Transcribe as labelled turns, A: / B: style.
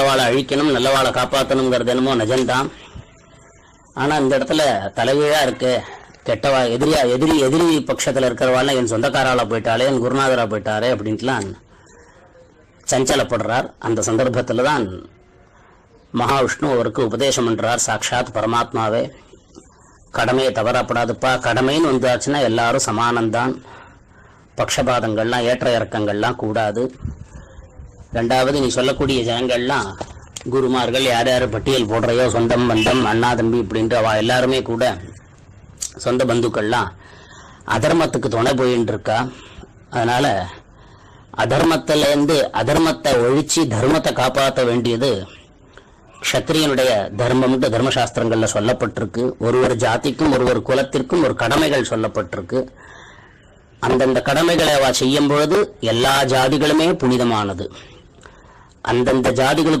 A: கெட்டவாளை அழிக்கணும் நல்லவாளை காப்பாற்றணுங்கிறது என்னமோ நிஜம்தான். ஆனால் இந்த இடத்துல தலைகீழா இருக்கு. கெட்டவா எதிரியா எதிரி எதிரி பட்சத்தில் இருக்கிறவாள் என் சொந்தக்காரால போயிட்டாலே என் குருநாதரா போயிட்டாரே அப்படின்ட்டுலாம் சஞ்சலப்படுறார். அந்த சந்தர்ப்பத்தில் தான் மகாவிஷ்ணு அவருக்கு உபதேசம் பண்ணுறார் சாட்சாத் பரமாத்மாவே. கடமையை தவறப்படாதுப்பா. கடமைன்னு வந்தாச்சுன்னா எல்லாரும் சமானம்தான். பக்ஷபாதங்கள்லாம் ஏற்ற இறக்கங்கள்லாம் கூடாது. ரெண்டாவது நீ சொல்லக்கூடிய ஜனங்கள்லாம் குருமார்கள் யார் யார் பட்டியல் போடுறையோ சொந்தம் பந்தம் அண்ணா தம்பி இப்படின்ற அவ எல்லாருமே கூட சொந்த பந்துக்கள்லாம் அதர்மத்துக்கு துணை போயின்னு இருக்கா அதனால அதர்மத்திலேருந்து அதர்மத்தை ஒழிச்சு தர்மத்தை காப்பாற்ற வேண்டியது க்ஷத்திரியனுடைய தர்மம்னு தர்மசாஸ்திரங்களில் சொல்லப்பட்டிருக்கு. ஒரு ஒரு ஜாதிக்கும் ஒரு ஒரு குலத்திற்கும் ஒரு கடமைகள் சொல்லப்பட்டிருக்கு. அந்தந்த கடமைகளை அவ செய்யும் பொழுது எல்லா ஜாதிகளுமே புனிதமானது. அந்தந்த ஜாதிகளுக்கு